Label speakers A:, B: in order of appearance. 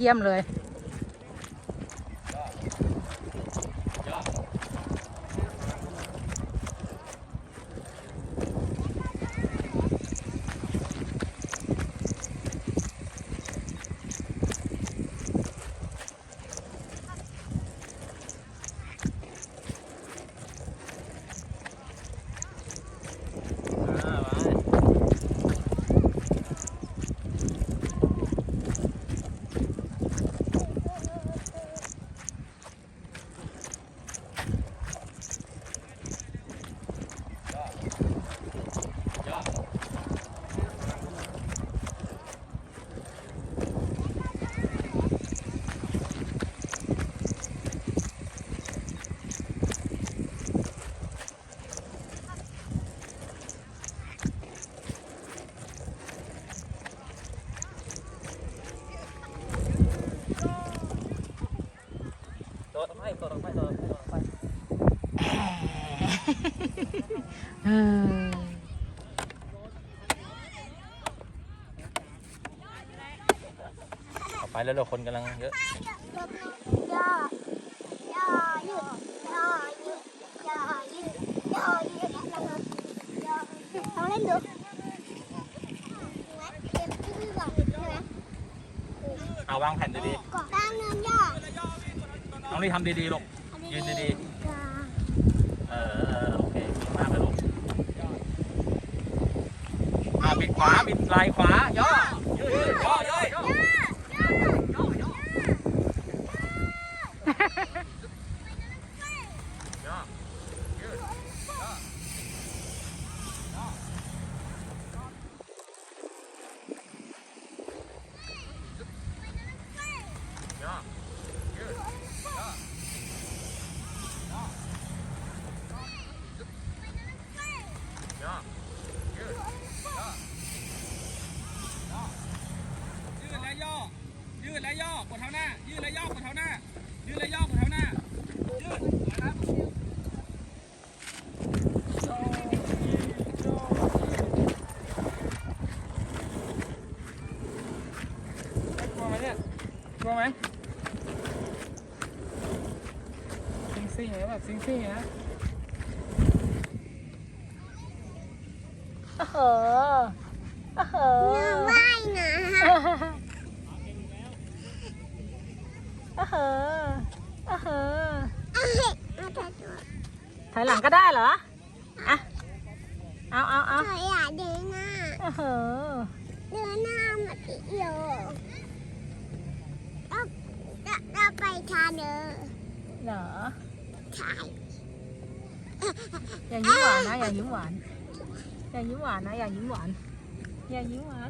A: เยี่ยมเลย
B: อ่าไป โดดออกไปโดดออกไปโดดออกไปโดดออกไป
A: เออ
B: ออกไปแล้วเราคนกำลังเยอะ
C: ย่าย่ายืดย่ายืดย่ายืดย่ายืดแล้วก็ย่าลองเล่นดูเก็บชื่อก่อนใช่ไหม
B: เอาวางแผ่นดี
C: เกาะกลางเนินย่า
B: ๆน้ องนี่ทำดีๆลูกยืนดี
C: ๆย่า
B: เออเออโอเคดีมากเลยลูกอ่าบิดขวาบิดไหล่ขวาย่อยืดยืดย่อย่อย่อย่อยืดย่อย่อยืดย่อย่อยืดย่อ
D: ยืดและย่อ ยืดและย่อ กดเท้าหน้า ยืดและย่อกดเท้าหน้า ยืดและย่อกดเท้าหน้า ยืดนะครับ
A: กลัวไหมเนี่ยกลัวไหมซิงซิงนะแบบซิงซิงนะโอ้โหโอ้โห
C: ว่ายนะ
A: โอ้โหโอ้โห
C: เอาเห็ดมาตัวตัว
A: ถอยหลังก็ได้เหรอ อะ เอาเอาเอา
C: เธออยากเดินหน้า
A: โอ้โห
C: เดินหน้ามาติโยเราเราเราไปทาเนอ
A: เหรอ
C: ถ่าย
A: อย่ายิ้มหวานนะอย่ายิ้มหวานอย่ายิ้มหวานนะอย่ายิ้มหวานอย่ายิ้มหวาน